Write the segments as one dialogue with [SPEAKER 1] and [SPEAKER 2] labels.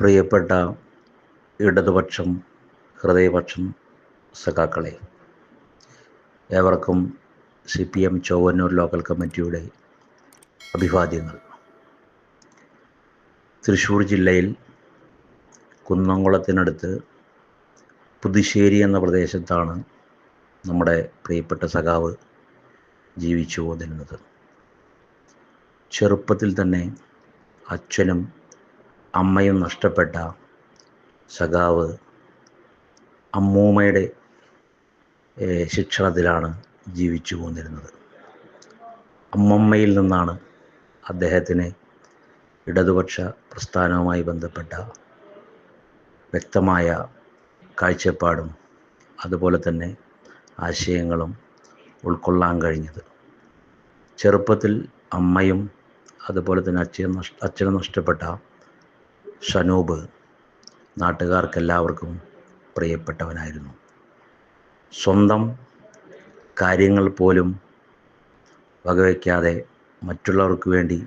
[SPEAKER 1] പ്രിയപ്പെട്ട ഇടതുപക്ഷം ഹൃദയപക്ഷം സഖാക്കളെ ഏവർക്കും C P M Chowannur local കമ്മിറ്റിയുടെ അഭിവാദ്യങ്ങൾ. തൃശ്ശൂർ ജില്ലയിൽ കുന്നംകുളത്തിനടുത്ത് പുതുശ്ശേരി എന്ന പ്രദേശത്താണ് നമ്മുടെ പ്രിയപ്പെട്ട സഖാവ് ജീവിച്ചു പോന്നിരുന്നത് ചെറുപ്പത്തിൽ തന്നെ അച്ഛനും അമ്മയും നഷ്ടപ്പെട്ട സഖാവ് അമ്മൂമ്മയുടെ ശിക്ഷണത്തിലാണ് ജീവിച്ചു പോന്നിരുന്നത്. അമ്മമ്മയിൽ നിന്നാണ് അദ്ദേഹത്തിന് ഇടതുപക്ഷ പ്രസ്ഥാനവുമായി ബന്ധപ്പെട്ട വ്യക്തമായ കാഴ്ചപ്പാടും അതുപോലെ തന്നെ ആശയങ്ങളും ഉൾക്കൊള്ളാൻ കഴിഞ്ഞത്. ചെറുപ്പത്തിൽ അമ്മയും അതുപോലെ തന്നെ നഷ്ട അച്ഛനും നഷ്ടപ്പെട്ട ഷനൂബ് നാട്ടുകാർക്കെല്ലാവർക്കും പ്രിയപ്പെട്ടവനായിരുന്നു. സ്വന്തം കാര്യങ്ങൾ പോലും വകവയ്ക്കാതെ മറ്റുള്ളവർക്ക് വേണ്ടി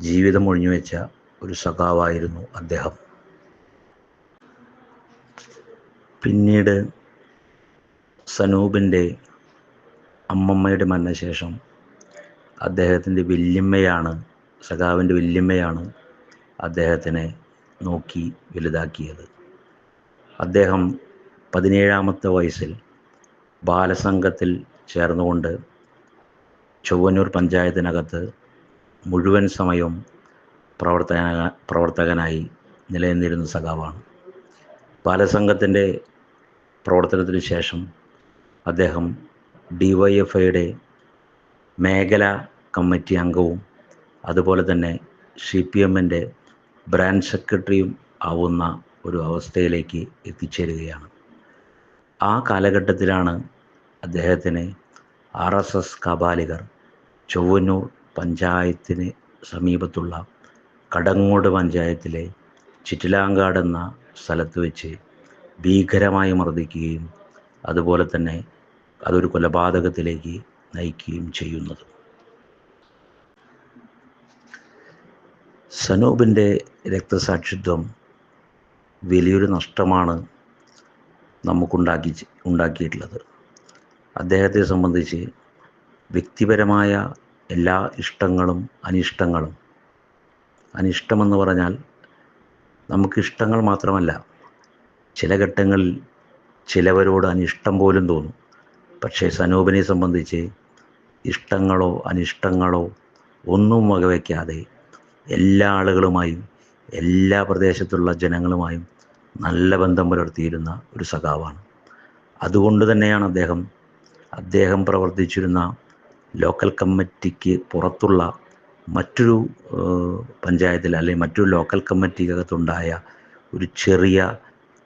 [SPEAKER 1] ജീവിതം ഒഴിഞ്ഞുവെച്ച ഒരു സഖാവായിരുന്നു അദ്ദേഹം. പിന്നീട് സനൂപിന്റെ അമ്മമ്മയുടെ മരണശേഷം അദ്ദേഹത്തിന്റെ വല്യമ്മയാണ് സഖാവിന്റെ വല്യമ്മയാണ് അദ്ദേഹത്തിനെ നോക്കി വലുതാക്കിയത്. അദ്ദേഹം പതിനേഴാമത്തെ വയസ്സിൽ ബാലസംഘത്തിൽ ചേർന്നുകൊണ്ട് ചൊവ്വന്നൂർ പഞ്ചായത്തിനകത്ത് മുഴുവൻ സമയവും പ്രവർത്തന പ്രവർത്തകനായി നിലനിന്നിരുന്ന സഖാവാണ്. ബാലസംഘത്തിന്റെ പ്രവർത്തനത്തിന് ശേഷം അദ്ദേഹം ഡി വൈ എഫ് ഐയുടെ മേഖല കമ്മിറ്റി അംഗവും അതുപോലെ തന്നെ സി പി എമ്മിന്റെ ബ്രാഞ്ച് സെക്രട്ടറിയും ആവുന്ന ഒരു അവസ്ഥയിലേക്ക് എത്തിച്ചേരുകയാണ്. ആ കാലഘട്ടത്തിലാണ് അദ്ദേഹത്തിനെ ആർ എസ് എസ് കപാലികർ ചൊവ്വന്നൂർ പഞ്ചായത്തിന് സമീപത്തുള്ള കടങ്ങോട് പഞ്ചായത്തിലെ ചിറ്റിലാങ്കാട് എന്ന സ്ഥലത്ത് വെച്ച് ഭീകരമായി മർദ്ദിക്കുകയും അതുപോലെ തന്നെ അതൊരു കൊലപാതകത്തിലേക്ക് നയിക്കുകയും ചെയ്യുന്നത്. സനൂപിന്റെ രക്തസാക്ഷിത്വം വലിയൊരു നഷ്ടമാണ് നമുക്കുണ്ടാക്കി ഉണ്ടാക്കിയിട്ടുള്ളത്. അദ്ദേഹത്തെ സംബന്ധിച്ച് വ്യക്തിപരമായ എല്ലാ ഇഷ്ടങ്ങളും അനിഷ്ടങ്ങളും അനിഷ്ടമെന്ന് പറഞ്ഞാൽ നമുക്ക് ഇഷ്ടങ്ങൾ മാത്രമല്ല ചില ഘട്ടങ്ങളിൽ ചിലവരോട് അനിഷ്ടം പോലും തോന്നും. പക്ഷേ സനൂപിനെ സംബന്ധിച്ച് ഇഷ്ടങ്ങളോ അനിഷ്ടങ്ങളോ ഒന്നും വകവയ്ക്കാതെ എല്ലാ ആളുകളുമായും എല്ലാ പ്രദേശത്തുള്ള ജനങ്ങളുമായും നല്ല ബന്ധം പുലർത്തിയിരുന്ന ഒരു സഖാവാണ്. അതുകൊണ്ട് തന്നെയാണ് അദ്ദേഹം അദ്ദേഹം പ്രവർത്തിച്ചിരുന്ന ലോക്കൽ കമ്മിറ്റിക്ക് പുറത്തുള്ള മറ്റൊരു പഞ്ചായത്തിൽ അല്ലെങ്കിൽ മറ്റൊരു ലോക്കൽ കമ്മിറ്റിക്കകത്തുണ്ടായ ഒരു ചെറിയ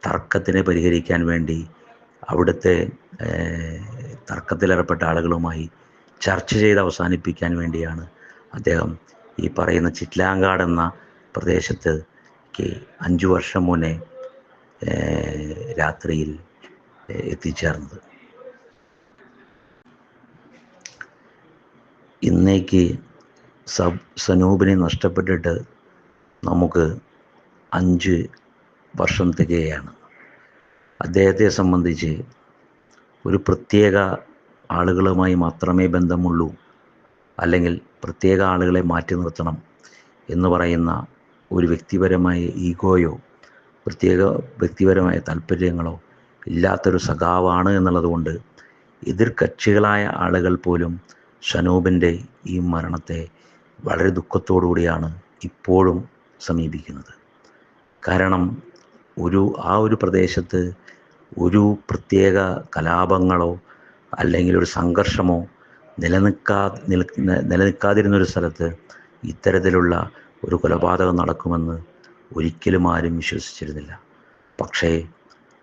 [SPEAKER 1] തർക്കത്തിനെ പരിഹരിക്കാൻ വേണ്ടി അവിടുത്തെ തർക്കത്തിലേർപ്പെട്ട ആളുകളുമായി ചർച്ച ചെയ്ത് അവസാനിപ്പിക്കാൻ വേണ്ടിയാണ് അദ്ദേഹം ഈ പറയുന്ന ചിറ്റ്ലാങ്കാട് എന്ന പ്രദേശത്ത് അഞ്ചു വർഷം മുന്നേ രാത്രിയിൽ എത്തിച്ചേർന്നത്. ഇന്നേക്ക് സബ് സനൂപിനെ നഷ്ടപ്പെട്ടിട്ട് നമുക്ക് അഞ്ച് വർഷം തികയാണ്. അദ്ദേഹത്തെ സംബന്ധിച്ച് ഒരു പ്രത്യേക ആളുകളുമായി മാത്രമേ ബന്ധമുള്ളൂ. അല്ലെങ്കിൽ പ്രത്യേക ആളുകളെ മാറ്റി നിർത്തണം എന്ന് പറയുന്ന ഒരു വ്യക്തിപരമായ ഈഗോയോ പ്രത്യേക വ്യക്തിപരമായ താല്പര്യങ്ങളോ ഇല്ലാത്തൊരു സഖാവാണ് എന്നുള്ളതുകൊണ്ട് എതിർ കക്ഷികളായ ആളുകൾ പോലും ഷനൂപിന്റെ ഈ മരണത്തെ വളരെ ദുഃഖത്തോടു കൂടിയാണ് ഇപ്പോഴും സമീപിക്കുന്നത്. കാരണം ഒരു ആ ഒരു പ്രദേശത്ത് ഒരു പ്രത്യേക കലാപങ്ങളോ അല്ലെങ്കിൽ ഒരു സംഘർഷമോ നിലനിൽക്കാ നിലനിൽക്കാതിരുന്ന ഒരു സ്ഥലത്ത് ഇത്തരത്തിലുള്ള ഒരു കൊലപാതകം നടക്കുമെന്ന് ഒരിക്കലും ആരും വിശ്വസിച്ചിരുന്നില്ല. പക്ഷേ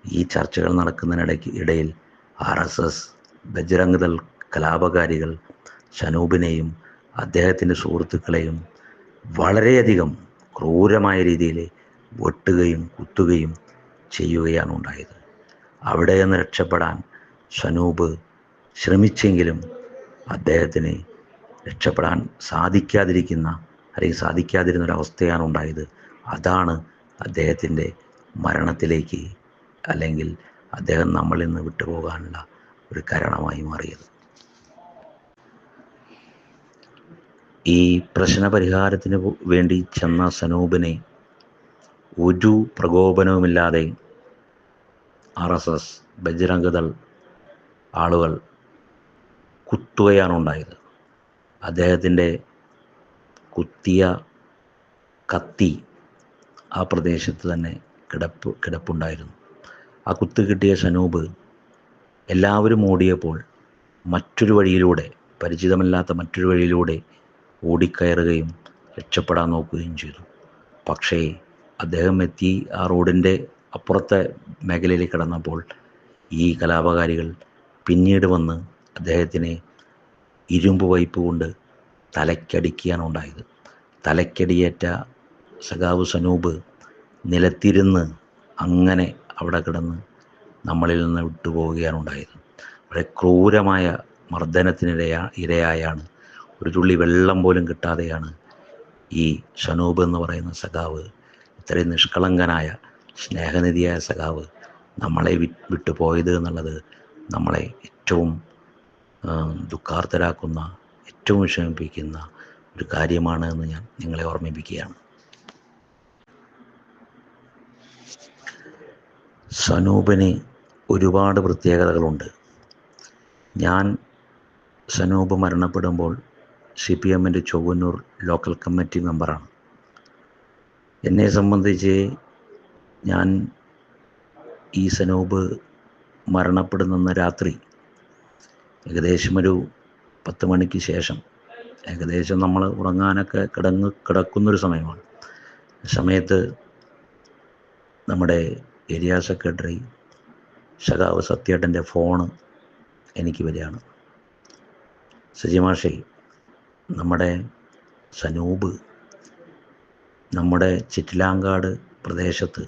[SPEAKER 1] ഈ ചർച്ചകൾ നടക്കുന്നതിനിടയ്ക്ക് ഇടയിൽ R S S Bajrang Dal കലാപകാരികൾ ഷനൂബിനെയും അദ്ദേഹത്തിന്റെ സുഹൃത്തുക്കളെയും വളരെയധികം ക്രൂരമായ രീതിയിൽ വെട്ടുകയും കുത്തുകയും ചെയ്യുകയാണ് ഉണ്ടായത്. അവിടെ നിന്ന് രക്ഷപ്പെടാൻ ഷനൂബ് ശ്രമിച്ചെങ്കിലും അദ്ദേഹത്തിന് രക്ഷപ്പെടാൻ സാധിക്കാതിരിക്കുന്ന അല്ലെങ്കിൽ സാധിക്കാതിരുന്ന ഒരവസ്ഥയാണ് ഉണ്ടായത്. അതാണ് അദ്ദേഹത്തിന്റെ മരണത്തിലേക്ക് അല്ലെങ്കിൽ അദ്ദേഹം നമ്മളിൽ നിന്ന് വിട്ടുപോകാനുള്ള ഒരു കാരണമായി മാറിയത്. ഈ പ്രശ്നപരിഹാരത്തിന് വേണ്ടി ചെന്ന സനൂപിനെ ഒരു പ്രകോപനവുമില്ലാതെ ആർ എസ് എസ് ബജ്രംഗദൾ ആളുകൾ കുത്തുകയാണ് ഉണ്ടായത്. അദ്ദേഹത്തിന്റെ കുത്തിയ കത്തി ആ പ്രദേശത്ത് തന്നെ കിടപ്പ് കിടപ്പുണ്ടായിരുന്നു. ആ കുത്ത് കിട്ടിയ സനൂപ് എല്ലാവരും ഓടിയപ്പോൾ മറ്റൊരു വഴിയിലൂടെ പരിചിതമല്ലാത്ത മറ്റൊരു വഴിയിലൂടെ ഓടിക്കയറുകയും രക്ഷപ്പെടാൻ നോക്കുകയും ചെയ്തു. പക്ഷേ അദ്ദേഹം എത്തി ആ റോഡിന്റെ അപ്പുറത്തെ മേഖലയിൽ കിടന്നപ്പോൾ ഈ കലാപകാരികൾ പിന്നീട് വന്ന് അദ്ദേഹത്തിനെ ഇരുമ്പ് പൈപ്പ് കൊണ്ട് തലയ്ക്കടിക്കുകയാണ് ഉണ്ടായത്. തലയ്ക്കടിയേറ്റ സഖാവ് സനൂപ് നിലത്തിരുന്ന് അങ്ങനെ അവിടെ കിടന്ന് നമ്മളിൽ നിന്ന് വിട്ടുപോവുകയാണ് ഉണ്ടായത്. വളരെ ക്രൂരമായ മർദ്ദനത്തിനിരയാ ഇരയായാണ് ഒരു തുള്ളി വെള്ളം പോലും കിട്ടാതെയാണ് ഈ ഷനൂബ് എന്ന് പറയുന്ന സഖാവ് ഇത്രയും നിഷ്കളങ്കനായ സ്നേഹനിധിയായ സഖാവ് നമ്മളെ വിട്ടുപോയത് എന്നുള്ളത് നമ്മളെ ഏറ്റവും ദുഃഖാർത്ഥരാക്കുന്ന ഏറ്റവും വിഷമിപ്പിക്കുന്ന ഒരു കാര്യമാണ് എന്ന് ഞാൻ നിങ്ങളെ ഓർമ്മിപ്പിക്കുകയാണ്. സനൂപിന് ഒരുപാട് പ്രത്യേകതകളുണ്ട്. ഞാൻ സനൂപ് മരണപ്പെടുമ്പോൾ സി പി എമ്മിന്റെ ചൊവ്വന്നൂർ ലോക്കൽ കമ്മിറ്റി മെമ്പറാണ്. എന്നെ സംബന്ധിച്ച് ഞാൻ ഈ സനൂപ് മരണപ്പെടുന്ന രാത്രി ഏകദേശം ഒരു പത്ത് മണിക്ക് ശേഷം ഏകദേശം നമ്മൾ ഉറങ്ങാനൊക്കെ കിടങ്ങ് കിടക്കുന്നൊരു സമയമാണ്. സമയത്ത് നമ്മുടെ ഏരിയ സെക്രട്ടറി സഖാവ് സത്യേട്ടന്റെ ഫോണ് എനിക്ക് വരികയാണ്. സജിമാഷേ നമ്മുടെ സനൂപ് നമ്മുടെ ചിറ്റിലാങ്കാട് പ്രദേശത്ത്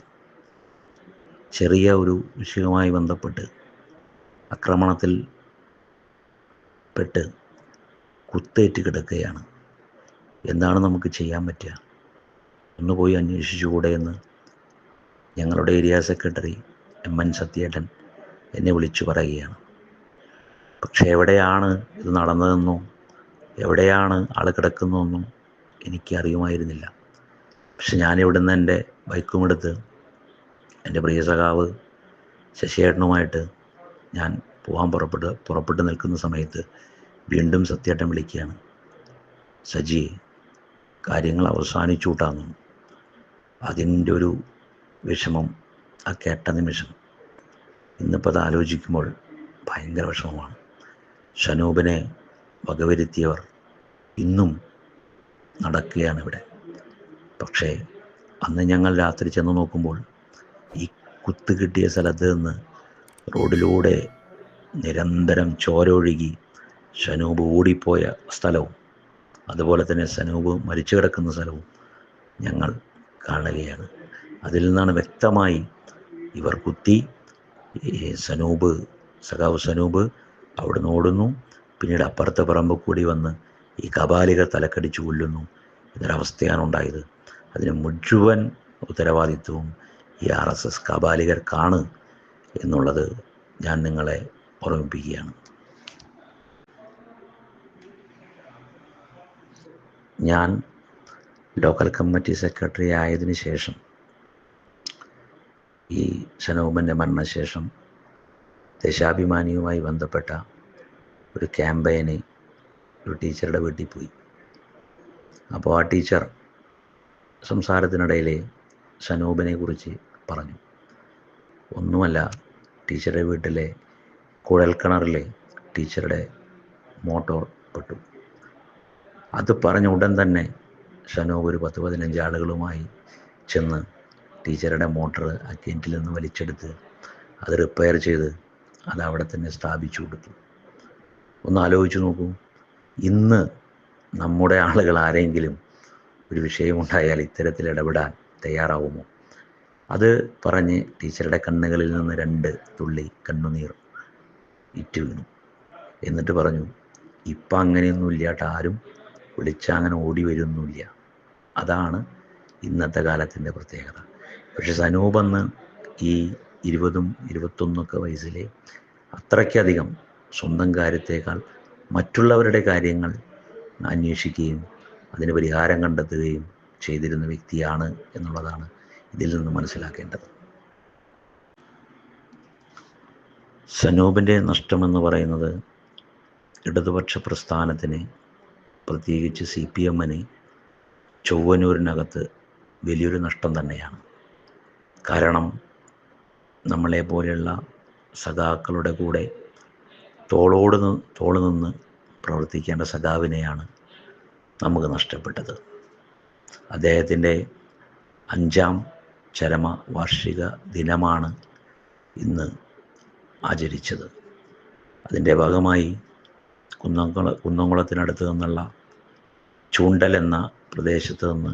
[SPEAKER 1] ചെറിയ ഒരു വിഷയവുമായി ബന്ധപ്പെട്ട് ആക്രമണത്തിൽ പെട്ട് കുത്തേറ്റ് കിടക്കുകയാണ്. എന്താണ് നമുക്ക് ചെയ്യാൻ പറ്റുക? ഒന്ന് പോയി അന്വേഷിച്ചുകൂടെ എന്ന് ഞങ്ങളുടെ ഏരിയ സെക്രട്ടറി എം എൻ സത്യേട്ടൻ എന്നെ വിളിച്ചു പറയുകയാണ്. പക്ഷേ എവിടെയാണ് ഇത് നടന്നതെന്നോ എവിടെയാണ് ആൾ കിടക്കുന്നതെന്നോ എനിക്ക് അറിയുമായിരുന്നില്ല. പക്ഷെ ഞാനിവിടെ നിന്ന് എന്റെ ബൈക്കും എടുത്ത് എന്റെ പ്രിയ സഖാവ് ശശിയേട്ടനുമായിട്ട് ഞാൻ പോകാൻ പുറപ്പെട്ട് പുറപ്പെട്ട് നിൽക്കുന്ന സമയത്ത് വീണ്ടും സത്യേട്ടൻ വിളിക്കുകയാണ്. സജി കാര്യങ്ങൾ അവസാനിച്ചൂട്ടാന്നു അതിന്റെ ഒരു വിഷമം ആ കേട്ട നിമിഷം. ഇന്നിപ്പോൾ അത് ആലോചിക്കുമ്പോൾ ഭയങ്കര വിഷമമാണ്. ഷനൂപിനെ വകവരുത്തിയവർ ഇന്നും നടക്കുകയാണ് ഇവിടെ. പക്ഷേ അന്ന് ഞങ്ങൾ രാത്രി ചെന്ന് നോക്കുമ്പോൾ ഈ കുത്ത് കിട്ടിയ സ്ഥലത്ത് നിന്ന് റോഡിലൂടെ നിരന്തരം ചോരൊഴുകി ഷനൂബ് ഓടിപ്പോയ സ്ഥലവും അതുപോലെ തന്നെ സനൂബ് മരിച്ചു കിടക്കുന്ന സ്ഥലവും ഞങ്ങൾ കാണുകയാണ്. അതിൽ നിന്നാണ് വ്യക്തമായി ഇവർ കുത്തി സനൂബ് സഖാവ് സനൂബ് അവിടുന്ന് ഓടുന്നു പിന്നീട് അപ്പുറത്തെ പറമ്പ് കൂടി വന്ന് ഈ കപാലികൾ തലക്കടിച്ചു കൊല്ലുന്നു. ഇതൊരവസ്ഥയാണ് ഉണ്ടായത്. അതിന് മുഴുവൻ ഉത്തരവാദിത്വവും ഈ ആർ എസ് എസ് കപാലികർക്കാണ് എന്നുള്ളത് ഞാൻ നിങ്ങളെ ഓർമ്മിപ്പിക്കുകയാണ് ഞാൻ ലോക്കൽ കമ്മിറ്റി സെക്രട്ടറി ആയതിനു ശേഷം ഈ ഷനോബന്റെ മരണശേഷം ദേശാഭിമാനിയുമായി ബന്ധപ്പെട്ട ഒരു ക്യാമ്പയിന് ഒരു ടീച്ചറുടെ വീട്ടിൽ പോയി. അപ്പോൾ ആ ടീച്ചർ സംസാരത്തിനിടയിൽ ഷനൂബിനെ കുറിച്ച് പറഞ്ഞു. ഒന്നുമല്ല ടീച്ചറുടെ വീട്ടിലെ കുഴൽക്കിണറിലെ ടീച്ചറുടെ മോട്ടോർ പെട്ടു. അത് പറഞ്ഞ ഉടൻ തന്നെ ഷനോ ഒരു പത്ത് പതിനഞ്ച് ആളുകളുമായി ചെന്ന് ടീച്ചറുടെ മോട്ടർ ആ കിണറ്റിൽ നിന്ന് വലിച്ചെടുത്ത് അത് റിപ്പയർ ചെയ്ത് അത് അവിടെ തന്നെ സ്ഥാപിച്ചു കൊടുത്തു. ഒന്ന് ആലോചിച്ച് നോക്കൂ. ഇന്ന് നമ്മുടെ ആളുകൾ ആരെങ്കിലും ഒരു വിഷയമുണ്ടായാൽ ഇത്തരത്തിൽ ഇടപെടാൻ തയ്യാറാവുമോ? അത് പറഞ്ഞ് ടീച്ചറുടെ കണ്ണുകളിൽ നിന്ന് രണ്ട് തുള്ളി കണ്ണുനീർ ഇറ്റ് വീണു. എന്നിട്ട് പറഞ്ഞു ഇപ്പം അങ്ങനെയൊന്നും ഇല്ലാട്ട് ആരും വിളിച്ചങ്ങനെ ഓടി വരുന്നില്ല അതാണ് ഇന്നത്തെ കാലത്തിന്റെ പ്രത്യേകത. പക്ഷെ സനൂപെന്ന് ഈ ഇരുപതും ഇരുപത്തൊന്നൊക്കെ വയസ്സിലെ അത്രയ്ക്കധികം സ്വന്തം കാര്യത്തേക്കാൾ മറ്റുള്ളവരുടെ കാര്യങ്ങൾ അന്വേഷിക്കുകയും അതിന് പരിഹാരം കണ്ടെത്തുകയും ചെയ്തിരുന്ന വ്യക്തിയാണ് എന്നുള്ളതാണ് ഇതിൽ നിന്ന് മനസ്സിലാക്കേണ്ടത്. സനൂപിന്റെ നഷ്ടമെന്ന് പറയുന്നത് ഇടതുപക്ഷ പ്രസ്ഥാനത്തിന് പ്രത്യേകിച്ച് സി പി എമ്മിന് ചൊവ്വനൂരിനകത്ത് വലിയൊരു നഷ്ടം തന്നെയാണ്. കാരണം നമ്മളെ പോലെയുള്ള സഖാക്കളുടെ കൂടെ തോളോട് തോളു നിന്ന് പ്രവർത്തിക്കേണ്ട സഖാവിനെയാണ് നമുക്ക് നഷ്ടപ്പെട്ടത്. അദ്ദേഹത്തിന്റെ അഞ്ചാം ചരമ വാർഷിക ദിനമാണ് ഇന്ന് ആചരിച്ചത്. അതിന്റെ ഭാഗമായി കുന്നംകുള കുന്നംകുളത്തിനടുത്ത് നിന്നുള്ള ചൂണ്ടൽ എന്ന പ്രദേശത്ത് നിന്ന്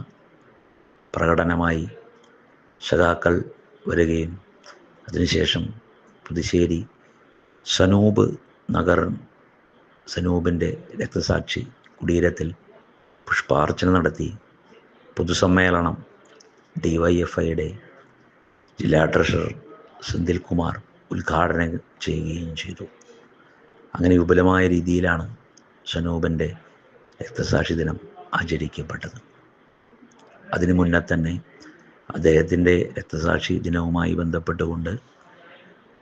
[SPEAKER 1] പ്രകടനമായി സഖാക്കൾ വരികയും അതിനുശേഷം പുതുശ്ശേരി സനൂപ് നഗർ സനൂപിന്റെ രക്തസാക്ഷി കുടീരത്തിൽ പുഷ്പാർച്ചന നടത്തി. പൊതുസമ്മേളനം ഡി വൈ എഫ് ഐയുടെ ജില്ലാ ട്രഷറർ സെന്തിൽ കുമാർ ഉദ്ഘാടനം ചെയ്യുകയും ചെയ്തു. അങ്ങനെ വിപുലമായ രീതിയിലാണ് സനൂപന്റെ രക്തസാക്ഷി ദിനം ആചരിക്കപ്പെട്ടത്. അതിനു മുന്നേ തന്നെ അദ്ദേഹത്തിന്റെ രക്തസാക്ഷി ദിനവുമായി ബന്ധപ്പെട്ടുകൊണ്ട്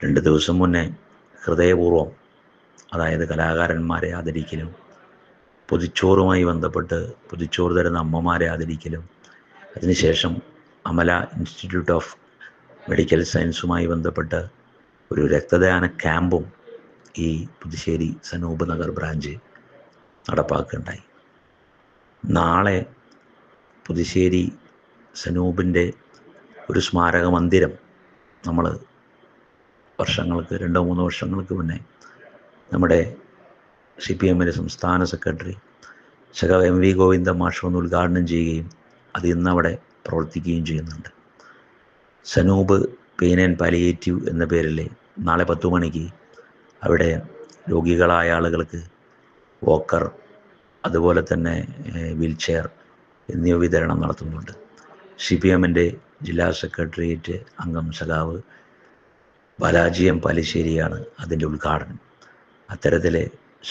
[SPEAKER 1] രണ്ട് ദിവസം മുന്നേ ഹൃദയപൂർവം അതായത് കലാകാരന്മാരെ ആദരിക്കലും പൊതിച്ചോറുമായി ബന്ധപ്പെട്ട് പൊതിച്ചോറ് തരുന്ന അമ്മമാരെ ആദരിക്കലും അതിനുശേഷം അമല ഇൻസ്റ്റിറ്റ്യൂട്ട് ഓഫ് മെഡിക്കൽ സയൻസുമായി ബന്ധപ്പെട്ട് ഒരു രക്തദാന ക്യാമ്പും ഈ പുതുശ്ശേരി സനൂപ് നഗർ ബ്രാഞ്ച് നടപ്പാക്കുകയുണ്ടായി. നാളെ പുതുശ്ശേരി സനൂപിന്റെ ഒരു സ്മാരക മന്ദിരം നമ്മൾ വർഷങ്ങൾക്ക് രണ്ടോ മൂന്നോ വർഷങ്ങൾക്ക് മുന്നേ നമ്മുടെ സി പി എമ്മിന്റെ സംസ്ഥാന സെക്രട്ടറി ശകവ് എം വി ഗോവിന്ദ മാഷ് ഒന്ന് ഉദ്ഘാടനം ചെയ്യുകയും അത് ഇന്നവിടെ പ്രവർത്തിക്കുകയും ചെയ്യുന്നുണ്ട്. സനൂപ് പെയിൻ ആൻഡ് പാലിയേറ്റീവ് എന്ന പേരിൽ നാളെ പത്തു മണിക്ക് അവിടെ രോഗികളായ ആളുകൾക്ക് വോക്കർ അതുപോലെ തന്നെ വീൽ ചെയർ എന്നിവ വിതരണം നടത്തുന്നുണ്ട്. സി പി എമ്മിന്റെ ജില്ലാ സെക്രട്ടേറിയറ്റ് അംഗം സഖാവ് ബാലാജി എം പാലിശ്ശേരിയാണ് അതിന്റെ ഉദ്ഘാടനം. അത്തരത്തിൽ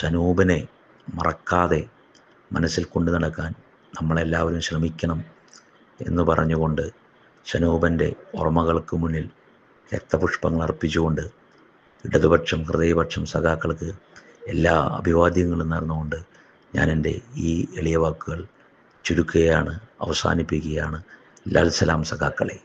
[SPEAKER 1] സനൂപനെ മറക്കാതെ മനസ്സിൽ കൊണ്ടു നടക്കാൻ നമ്മളെല്ലാവരും ശ്രമിക്കണം എന്ന് പറഞ്ഞുകൊണ്ട് സനൂപന്റെ ഓർമ്മകൾക്ക് മുന്നിൽ രക്തപുഷ്പങ്ങൾ അർപ്പിച്ചുകൊണ്ട് ഇടതുപക്ഷം ഹൃദയപക്ഷം സഖാക്കൾക്ക് എല്ലാ അഭിവാദ്യങ്ങളും നേർന്നുകൊണ്ട് ഞാൻ എന്റെ ഈ എളിയ വാക്കുകൾ ചുരുക്കുകയാണ് അവസാനിപ്പിക്കുകയാണ്. ലാൽ സലാം സഖാക്കളെ.